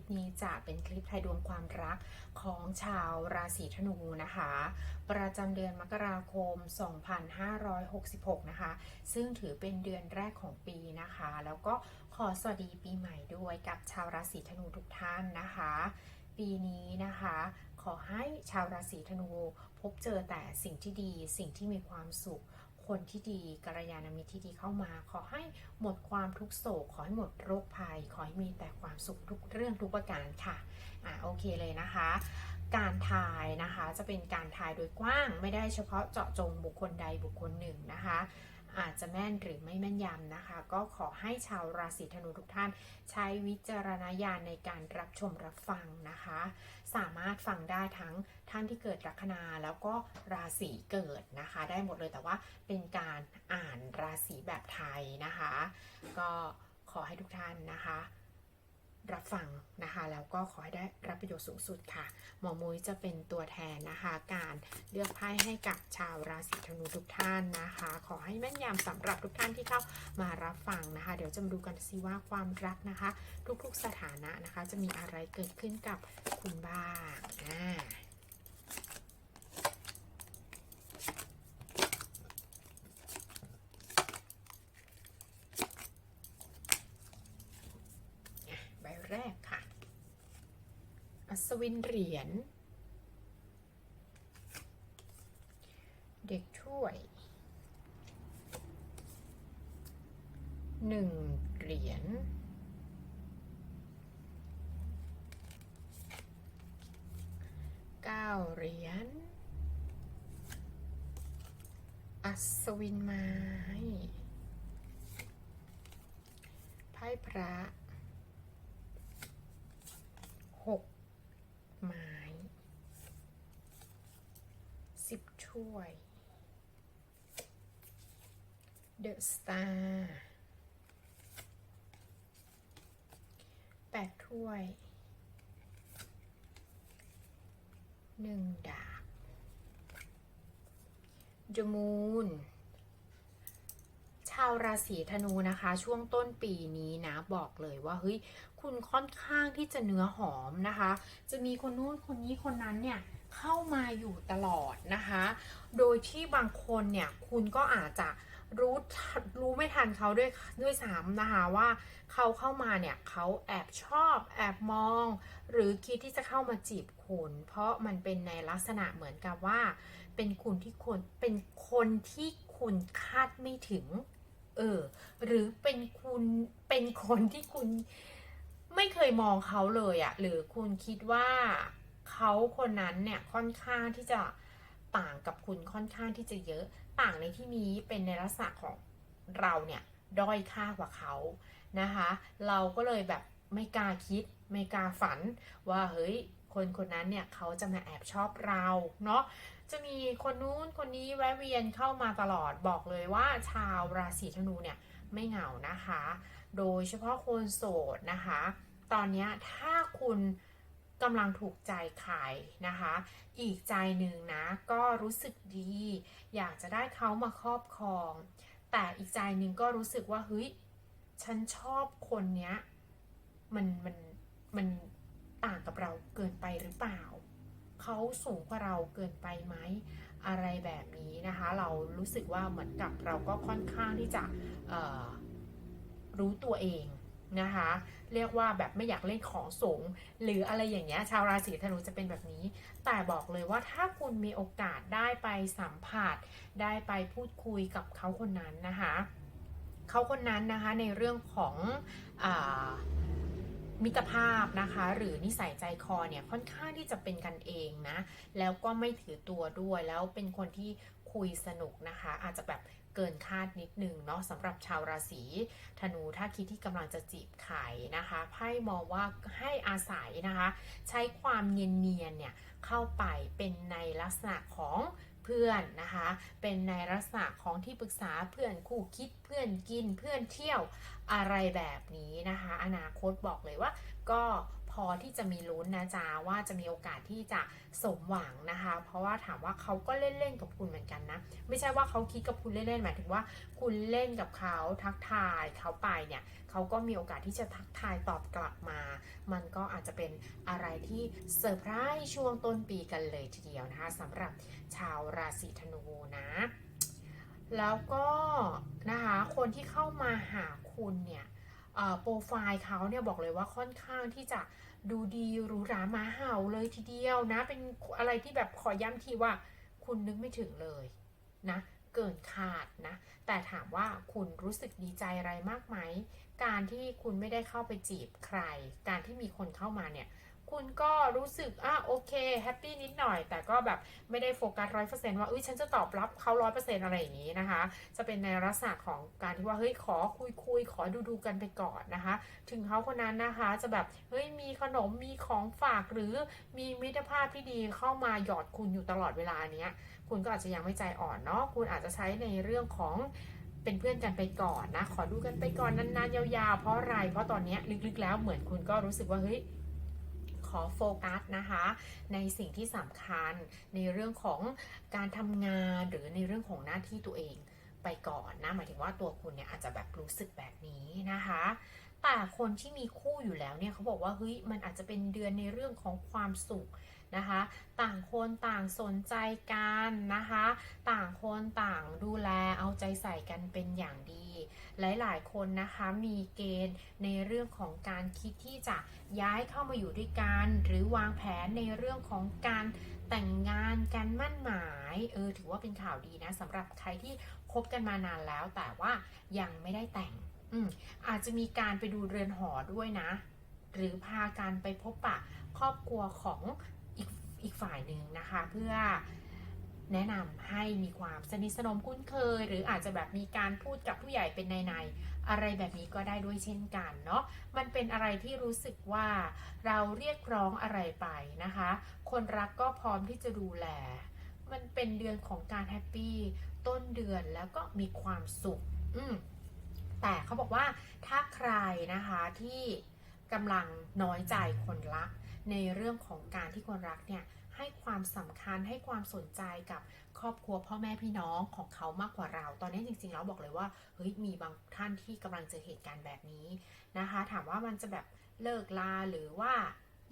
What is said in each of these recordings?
ปนี้จะเป็นคลิปไทยดวงความรักของชาวราศีธนูนะคะ ประจำเดือนมกราคม 2566 นะคะ ซึ่งถือเป็นเดือนแรกของปีนะคะ แล้วก็ขอสวัสดีปีใหม่ด้วยกับชาวราศีธนูทุกท่านนะคะ ปีนี้นะคะขอให้ชาวราศีธนูพบเจอแต่สิ่งที่ดี สิ่งที่มีความสุข คนที่ดีกัลยาณมิตรที่ดีเข้ามา ขอให้หมดความทุกโศก ขอให้หมดโรคภัย ขอให้มีแต่ความสุขทุกเรื่องทุกประการค่ะอะโอเคเลยนะคะ การทายนะคะจะเป็นการทายโดยกว้างไม่ได้เฉพาะเจาะจงบุคคลใดบุคคลหนึ่งนะคะ อาจจะแม่นหรือไม่แม่นยำนะคะ ก็ขอให้ชาวราศีธนูทุกท่าน ใช้วิจารณญาณในการรับชมรับฟังนะคะ สามารถฟังได้ทั้งท่านที่เกิดลัคนาแล้วก็ราศีเกิดนะคะ ได้หมดเลยแต่ว่าเป็นการอ่านราศีแบบไทยนะคะ ก็ขอให้ทุกท่านนะคะ รับฟังนะคะแล้วก็ขอให้ได้รับประโยชน์สูงสุดค่ะ หมอมุ้ยจะเป็นตัวแทนนะคะ การเลือกไพ่ให้กับชาวราศีธนูทุกท่านนะคะ ขอให้แม่นยำสำหรับทุกท่านที่เข้ามารับฟังนะคะ เดี๋ยวจะมาดูกันซิว่าความรักนะคะ ทุกๆสถานะนะคะ จะมีอะไรเกิดขึ้นกับคุณบ้างอ่าอะใบแรกค่ะ อัศ วินเหรียญ เด็กถ้วยหนึ่งเหรียญเก้าเหรียญอัศวินไม้ไพ่พระหกไม้ สิบ ถ้วย เดอะสตาร์แปดถ้วยหนึ่งดาบจมูนชาวราศีธนูนะคะ ช่วงต้นปีนี้นะบอกเลยว่าเฮ้ยคุณค่อนข้างที่จะเนื้อหอมนะคะ จะมีคนนู้นคนนี้คนนั้นเนี่ย เข้ามาอยู่ตลอดนะคะ โดยที่บางคนเนี่ย คุณก็อาจจะรู้รู้ไม่ทันเขาด้วยด้วยซ้ำนะคะว่าเขาเข้ามาเนี่ยเขาแอบชอบ แอบมอง หรือคิดที่จะเข้ามาจีบคุณ เพราะมันเป็นในลักษณะเหมือนกับว่า เป็นคุณที่คนเป็นคนที่คุณคาดไม่ถึงเออหรือเป็นคุณเป็นคนที่คุณไม่เคยมองเขาเลยอะหรือคุณคิดว่า เขาคนนั้นเนี่ยค่อนข้างที่จะต่างกับคุณค่อนข้างที่จะเยอะ ต่างในที่นี้เป็นในลักษณะของเราเนี่ยด้อยค่ากว่าเขานะคะ เราก็เลยแบบไม่กล้าคิด ไม่กล้าฝันว่าเฮ้ยคนคนนั้นเนี่ยเขาจะมาแอบชอบเราเนาะจะมีคนนู้นคนนี้แวะเวียนเข้ามาตลอดบอกเลยว่าชาวราศีธนูเนี่ยไม่เหงานะคะ โดยเฉพาะคนโสดนะคะ ตอนนี้ถ้าคุณ กำลังถูกใจใครนะคะ อีกใจหนึ่งนะก็รู้สึกดี อยากจะได้เขามาครอบครอง แต่อีกใจหนึ่งก็รู้สึกว่าเฮ้ยฉันชอบคนเนี้ยมันมันมันต่างกับเราเกินไปหรือเปล่า เขาสูงกว่าเราเกินไปไหมอะไรแบบนี้นะคะ เรารู้สึกว่าเหมือนกับเราก็ค่อนข้างที่จะรู้ตัวเอง นะคะ เรียกว่าแบบไม่อยากเล่นของสูง หรืออะไรอย่างเงี้ยชาวราศีธนูจะเป็นแบบนี้ แต่บอกเลยว่าถ้าคุณมีโอกาสได้ไปสัมผัส ได้ไปพูดคุยกับเขาคนนั้นนะคะเขาคนนั้นนะคะในเรื่องของอมิตรภาพนะคะ หรือนิสัยใจคอเนี่ยค่อนข้างที่จะเป็นกันเองนะ แล้วก็ไม่ถือตัวด้วยแล้วเป็นคนที่คุยสนุกนะคะ อาจจะแบบ เกินคาดนิดหนึ่งเนาะสำหรับชาวราศีธนูถ้าคิดที่กำลังจะจีบไข่นะคะไพ่มองว่าให้อาศัยนะคะ ใช้ความเนียนๆเนี่ยเข้าไปเป็นในลักษณะของเพื่อนนะคะ เป็นในลักษณะของที่ปรึกษาเพื่อนคู่คิดเพื่อนกินเพื่อนเที่ยวอะไรแบบนี้นะคะ อนาคตบอกเลยว่าก็ พอที่จะมีลุ้นนะจ๊ะว่าจะมีโอกาสที่จะสมหวังนะคะ เพราะว่าถามว่าเขาก็เล่นๆกับคุณเหมือนกันนะ ไม่ใช่ว่าเขาคิดกับคุณเล่นๆหมายถึงว่าคุณเล่นกับเขาทักทายเขาไปเนี่ยเขาก็มีโอกาสที่จะทักทายตอบกลับมา มันก็อาจจะเป็นอะไรที่เซอร์ไพรส์ช่วงต้นปีกันเลยทีเดียวนะคะสำหรับชาวราศีธนูนะแล้วก็นะคะคนที่เข้ามาหาคุณเนี่ย โปรไฟล์เขาเนี่ยบอกเลยว่าค่อนข้างที่จะดูดีหรูหรามาเห่าเลยทีเดียวนะ เป็นอะไรที่แบบขอย้ำทีว่าคุณนึกไม่ถึงเลยนะ เกินคาดนะ แต่ถามว่าคุณรู้สึกดีใจอะไรมากไหม การที่คุณไม่ได้เข้าไปจีบใคร การที่มีคนเข้ามาเนี่ย คุณก็รู้สึกอะโอเคแฮปปี้นิดหน่อย แต่ก็แบบไม่ได้โฟกัสร้อยเปอร์เซนต์ว่าเอ้ยฉันจะตอบรับเขาร้อยเปอร์เซ็นต์อะไรอย่างนี้นะคะ จะเป็นในลักษณะของการที่ว่าเฮ้ยขอคุยคุยขอดูดูกันไปก่อนนะคะ ถึงเขาคนนั้นนะคะจะแบบเฮ้ยมีขนมมีของฝากหรือมีมิตรภาพที่ดีเข้ามาหยอดคุณอยู่ตลอดเวลาเนี้ยคุณก็อาจจะยังไม่ใจอ่อนเนาะคุณอาจจะใช้ในเรื่องของเป็นเพื่อนกันไปก่อนนะ ขอดูกันไปก่อนนานๆยาวๆ เพราะอะไร เพราะตอนนี้ลึกๆแล้วเหมือนคุณก็รู้สึกว่าเฮ้ย ขอโฟกัสนะคะ ในสิ่งที่สำคัญในเรื่องของการทำงานหรือในเรื่องของหน้าที่ตัวเองไปก่อนนะหมายถึงว่าตัวคุณเนี่ยอาจจะแบบรู้สึกแบบนี้นะคะ แต่คนที่มีคู่อยู่แล้วเนี่ยเขาบอกว่าเฮ้ยมันอาจจะเป็นเดือนในเรื่องของความสุขนะคะ ต่างคนต่างสนใจกันนะคะ ต่างคนต่างดูแลเอาใจใส่กันเป็นอย่างดี หลายๆ คนนะคะมีเกณฑ์ในเรื่องของการคิดที่จะย้ายเข้ามาอยู่ด้วยกัน หรือวางแผนในเรื่องของการแต่งงานการมั่นหมายเออถือว่าเป็นข่าวดีนะสำหรับใครที่คบกันมานานแล้ว แต่ว่ายังไม่ได้แต่งอืมอาจจะมีการไปดูเรือนหอด้วยนะ หรือพากันไปพบปะครอบครัวของอีกอีกฝ่ายหนึ่งนะคะ เพื่อ แนะนำให้มีความสนิทสนมคุ้นเคย หรืออาจจะแบบมีการพูดกับผู้ใหญ่เป็นในๆอะไรแบบนี้ก็ได้ด้วยเช่นกันเนาะมันเป็นอะไรที่รู้สึกว่าเราเรียกร้องอะไรไปนะคะ คนรักก็พร้อมที่จะดูแล มันเป็นเดือนของการแฮปปี้ต้นเดือนแล้วก็มีความสุข อืมแต่เขาบอกว่าถ้าใครนะคะที่กำลังน้อยใจคนรัก ในเรื่องของการที่คนรักเนี่ย ให้ความสำคัญให้ความสนใจกับครอบครัวพ่อแม่พี่น้องของเขามากกว่าเรา ตอนนี้จริงๆแล้วบอกเลยว่าเฮ้ยมีบางท่านที่กำลังเจอเหตุการณ์แบบนี้นะคะ ถามว่ามันจะแบบเลิกลาหรือว่า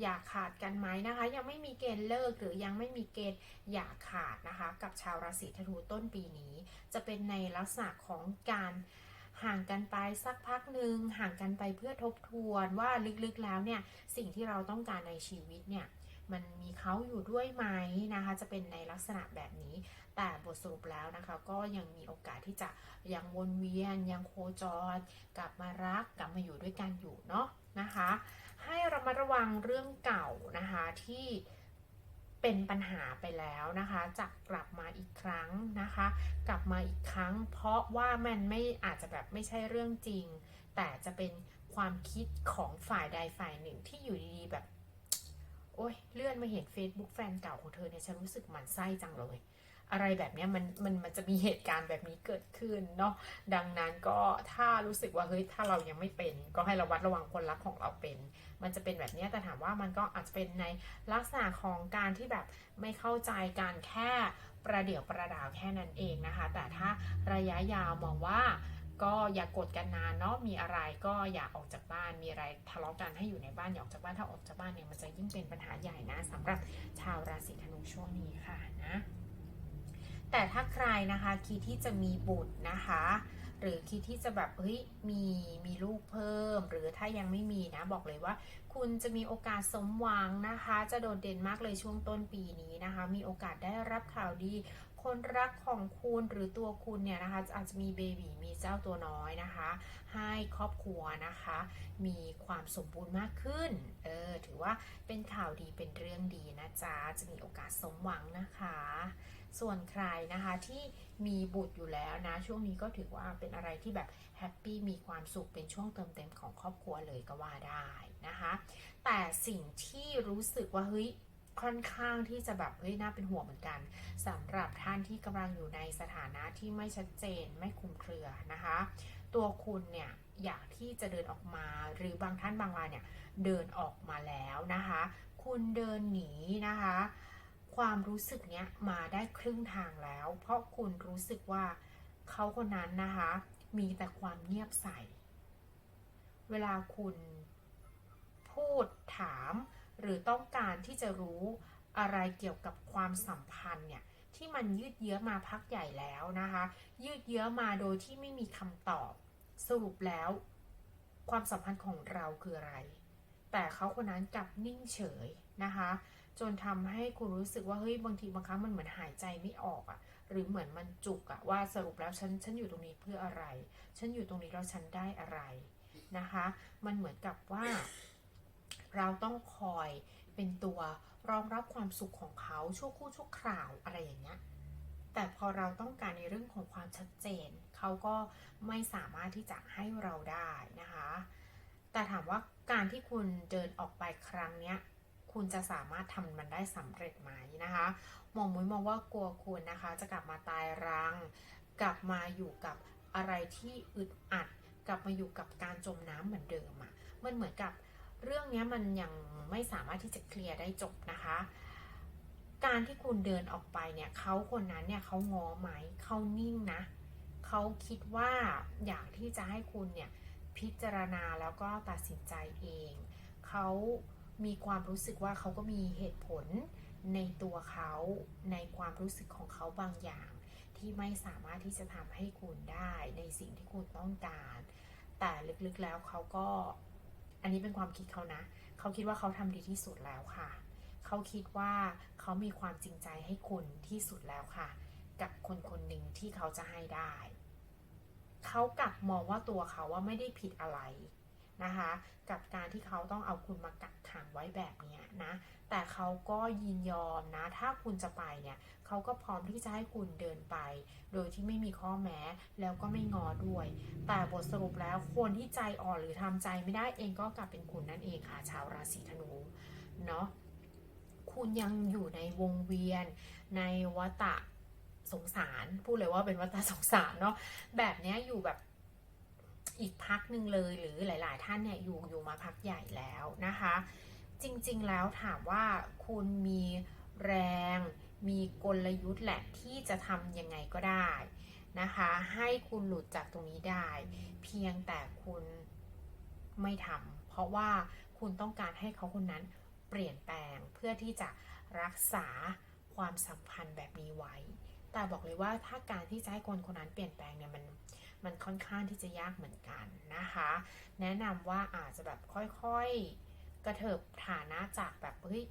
อย่าขาดกันไหมนะคะ ยังไม่มีเกณฑ์เลิกหรือยังไม่มีเกณฑ์อย่าขาดนะคะ กับชาวราศีธนูต้นปีนี้ จะเป็นในลักษณะของการห่างกันไปสักพักหนึ่งห่างกันไปเพื่อทบทวนว่าลึกๆแล้วเนี่ยสิ่งที่เราต้องการในชีวิตเนี่ย มันมีเขาอยู่ด้วยไหมนะคะ จะเป็นในลักษณะแบบนี้ แต่บทสรุปแล้วนะคะ ก็ยังมีโอกาสที่จะยังวนเวียนยังโคจร กลับมารักกลับมาอยู่ด้วยกันอยู่เนาะนะคะ ให้ระมัดระวังเรื่องเก่านะคะที่เป็นปัญหาไปแล้วนะคะจะกลับมาอีกครั้งนะคะ กลับมาอีกครั้ง เพราะว่ามันไม่อาจจะแบบไม่ใช่เรื่องจริง แต่จะเป็นความคิดของฝ่ายใดฝ่ายหนึ่งที่อยู่ดีๆแบบ โอ้ยเลื่อนมาเห็น Facebook แฟนเก่าของเธอเนี่ยฉันรู้สึกหมันไส้จังเลย อะไรแบบเนี้ยมันมันมันจะมีเหตุการณ์แบบนี้เกิดขึ้นเนาะดังนั้นก็ถ้ารู้สึกว่าเฮ้ยถ้าเรายังไม่เป็น ก็ให้ระวัดระวังคนรักของเราเป็น มันจะเป็นแบบเนี้ยแต่ถามว่ามันก็อาจจะเป็นในลักษณะของการที่แบบไม่เข้าใจการแค่ประเดี๋ยวประดาวแค่นั้นเองนะคะ แต่ถ้าระยะยาวมองว่า ก็อย่ากกดกันนานเนาะมีอะไรก็อย่าออกจากบ้านมีอะไรทะเลาะกันให้อยู่ในบ้านอย่าออกจากบ้านถ้าออกจากบ้านเนี่ยมันจะยิ่งเป็นปัญหาใหญ่นะสำหรับชาวราศีธนูช่วงนี้ค่ะนะแต่ถ้าใครนะคะคิดที่จะมีบุตรนะคะ หรือคิดที่จะแบบเฮ้ยมีมีลูกเพิ่ม หรือถ้ายังไม่มีนะบอกเลยว่า คุณจะมีโอกาสสมหวังนะคะ จะโดดเด่นมากเลยช่วงต้นปีนี้นะคะ มีโอกาสได้รับข่าวดี คนรักของคุณหรือตัวคุณเนี่ยนะคะอาจจะมีเบบีมีเจ้าตัวน้อยนะคะ ให้ครอบครัวนะคะ มีความสมบูรณ์มากขึ้นเออถือว่าเป็นข่าวดีเป็นเรื่องดีนะจ๊ะจะมีโอกาสสมหวังนะคะ ส่วนใครนะคะที่มีบุตรอยู่แล้วนะ ช่วงนี้ก็ถือว่าเป็นอะไรที่แบบแฮปปี้มีความสุขเป็นช่วงเติมเต็มของครอบครัวเลยก็ว่าได้นะคะ แต่สิ่งที่รู้สึกว่าเฮ้ย ค่อนข้างที่จะแบบเฮ้ยน่าเป็นห่วงเหมือนกันสำหรับท่านที่กำลังอยู่ในสถานะที่ไม่ชัดเจนไม่คลุมเครือนะคะ ตัวคุณเนี่ยอยากที่จะเดินออกมาหรือบางท่านบางรายเนี่ยเดินออกมาแล้วนะคะ คุณเดินหนีนะคะ ความรู้สึกเนี้ยมาได้ครึ่งทางแล้ว เพราะคุณรู้สึกว่าเขาคนนั้นนะคะ มีแต่ความเงียบใส เวลาคุณพูดถาม หรือต้องการที่จะรู้อะไรเกี่ยวกับความสัมพันธ์เนี่ยที่มันยืดเยื้อมาพักใหญ่แล้วนะคะ ยืดเยื้อมาโดยที่ไม่มีคำตอบ สรุปแล้ว ความสัมพันธ์ของเราคืออะไร แต่เขาคนนั้นกลับนิ่งเฉยนะคะ จนทำให้คุณรู้สึกว่าเฮ้ยบางทีบางครั้งมันเหมือนหายใจไม่ออกอะ่ะ หรือเหมือนมันจุกอะว่าสรุปแล้วฉันฉันอยู่ตรงนี้เพื่ออะไร ฉันอยู่ตรงนี้แล้วฉันได้อะไรนะคะ มันเหมือนกับว่า เราต้องคอยเป็นตัวรองรับความสุขของเขาชั่วคู่ชั่วคราวอะไรอย่างเงี้ยแต่พอเราต้องการในเรื่องของความชัดเจน เขาก็ไม่สามารถที่จะให้เราได้นะคะ แต่ถามว่าการที่คุณเดินออกไปครั้งเนี้ยคุณจะสามารถทำมันได้สำเร็จไหมนะคะหมองมุ้ยมองว่ากลัวคุณนะคะ จะกลับมาตายรัง กลับมาอยู่กับอะไรที่อึดอัด กลับมาอยู่กับการจมน้ำเหมือนเดิมอะ่ะมันเหมือนกับ เรื่องนี้มันยังไม่สามารถที่จะเคลียร์ได้จบนะคะ การที่คุณเดินออกไปเนี่ยเขาคนนั้นเนี่ยเขาง้อไหมเขานิ่งนะเขาคิดว่าอยากที่จะให้คุณเนี่ยพิจารณาแล้วก็ตัดสินใจเองเขามีความรู้สึกว่าเขาก็มีเหตุผลในตัวเขาในความรู้สึกของเขาบางอย่าง ที่ไม่สามารถที่จะทำให้คุณได้ในสิ่งที่คุณต้องการ แต่ลึกๆแล้วเขาก็ อันนี้เป็นความคิดเขานะ เขาคิดว่าเขาทำดีที่สุดแล้วค่ะ เขาคิดว่าเขามีความจริงใจให้คุณที่สุดแล้วค่ะ กับคนคนหนึ่งที่เขาจะให้ได้ เขากลับมองว่าตัวเขาว่าไม่ได้ผิดอะไร นะคะ กับการที่เขาต้องเอาคุณมากักขังไว้แบบนี้นะ แต่เขาก็ยินยอมนะ ถ้าคุณจะไปเนี่ยเขาก็พร้อมที่จะให้คุณเดินไป โดยที่ไม่มีข้อแม้แล้วก็ไม่งอด้วย แต่บทสรุปแล้วคนที่ใจอ่อนหรือทำใจไม่ได้เองก็กลับเป็นคุณนั่นเองค่ะชาวราศีธนูเนาะคุณยังอยู่ในวงเวียนในวัฏะสงสาร พูดเลยว่าเป็นวัฏะสงสารเนาะแบบเนี้ยอยู่แบบ อีกพักหนึ่งเลยหรือหลาย ๆ ท่านเนี่ยอยู่อยู่มาพักใหญ่แล้วนะคะ จริง ๆ แล้วถามว่าคุณมีแรง มีกลยุทธ์แหละที่จะทำยังไงก็ได้นะคะ ให้คุณหลุดจากตรงนี้ได้ เพียงแต่คุณไม่ทำเพราะว่าคุณต้องการให้เขาคนนั้นเปลี่ยนแปลงเพื่อที่จะรักษาความสัมพันธ์แบบนี้ไว้ แต่บอกเลยว่าถ้าการที่จะให้คนคนนั้นเปลี่ยนแปลงเนี่ยมัน มันค่อนข้างที่จะยากเหมือนกันนะคะ แนะนำว่าอาจจะแบบค่อยๆ กระเถิบฐานะจากแบบเฮ้ย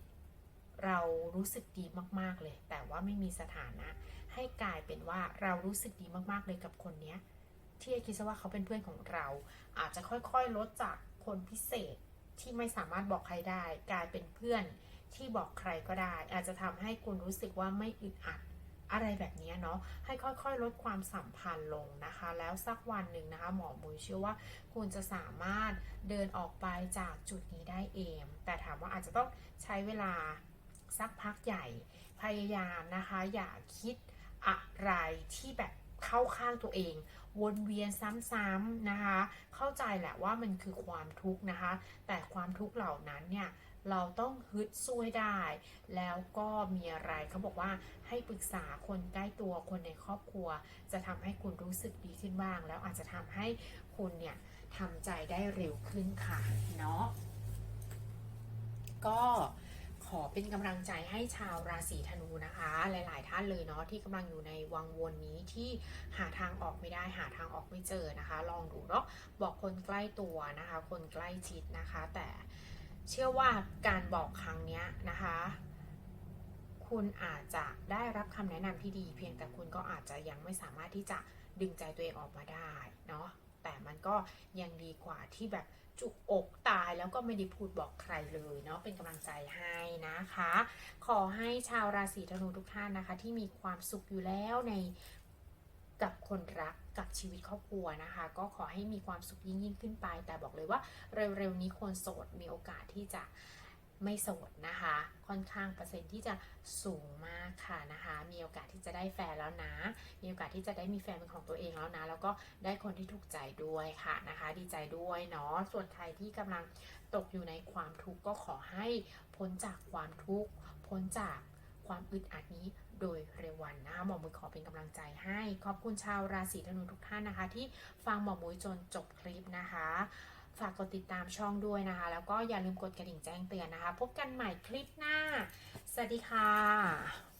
เรารู้สึกดีมากๆเลย แต่ว่าไม่มีสถานะ ให้กลายเป็นว่าเรารู้สึกดีมากๆเลยกับคนเนี้ยที่คิดซะว่าเขาเป็นเพื่อนของเรา อาจจะค่อยๆ ลดจากคนพิเศษที่ไม่สามารถบอกใครได้ กลายเป็นเพื่อนที่บอกใครก็ได้ อาจจะทำให้คุณรู้สึกว่าไม่อึดอัด อะไรแบบนี้เนาะให้ค่อยๆ ลดความสัมพันธ์ลงนะคะ แล้วสักวันหนึ่งนะคะ หมอมุยเชื่อว่าคุณจะสามารถเดินออกไปจากจุดนี้ได้เอง แต่ถามว่าอาจจะต้องใช้เวลาสักพักใหญ่พยายามนะคะ อย่าคิดอะไรที่แบบเข้าข้างตัวเอง วนเวียนซ้ำๆนะคะ เข้าใจแหละว่ามันคือความทุกข์นะคะ แต่ความทุกข์เหล่านั้นเนี่ย เราต้องฮึดสู้ให้ได้ แล้วก็มีอะไรเขาบอกว่าให้ปรึกษาคนใกล้ตัวคนในครอบครัว จะทำให้คุณรู้สึกดีขึ้นบ้าง แล้วอาจจะทำให้คุณเนี่ยทำใจได้เร็วขึ้นค่ะเนาะก็ขอเป็นกำลังใจให้ชาวราศีธนูนะคะ หลาย ๆ ท่านเลยเนาะที่กำลังอยู่ในวังวนนี้ที่หาทางออกไม่ได้หาทางออกไม่เจอนะคะ ลองดูเนาะบอกคนใกล้ตัวนะคะ คนใกล้ชิดนะคะ แต่ เชื่อว่าการบอกครั้งนี้นะคะ คุณอาจจะได้รับคำแนะนำที่ดี เพียงแต่คุณก็อาจจะยังไม่สามารถที่จะดึงใจตัวเองออกมาได้เนาะแต่มันก็ยังดีกว่าที่แบบจุกอกตายแล้วก็ไม่ได้พูดบอกใครเลยเนาะเป็นกำลังใจให้นะคะ ขอให้ชาวราศีธนูทุกท่านนะคะ ที่มีความสุขอยู่แล้วใน กับคนรักกับชีวิตครอบครัวนะคะ ก็ขอให้มีความสุขยิ่งยิ่งขึ้นไป แต่บอกเลยว่าเร็วๆนี้คนโสดมีโอกาสที่จะไม่โสดนะคะ ค่อนข้างเปอร์เซ็นต์ที่จะสูงมากค่ะนะคะ มีโอกาสที่จะได้แฟนแล้วนะ มีโอกาสที่จะได้มีแฟนเป็นของตัวเองแล้วนะ แล้วก็ได้คนที่ถูกใจด้วยค่ะนะคะ ดีใจด้วยเนาะ ส่วนใครที่กำลังตกอยู่ในความทุกข์ก็ขอให้พ้นจากความทุกข์ พ้นจาก ความอึดอัดนี้โดยเร็ววันนะคะหมอมุยขอเป็นกำลังใจให้ ขอบคุณชาวราศีธนูทุกท่านนะคะ ที่ฟังหมอมุยจนจบคลิปนะคะ ฝากกดติดตามช่องด้วยนะคะ แล้วก็อย่าลืมกดกระดิ่งแจ้งเตือนนะคะ พบกันใหม่คลิปหน้า สวัสดีค่ะ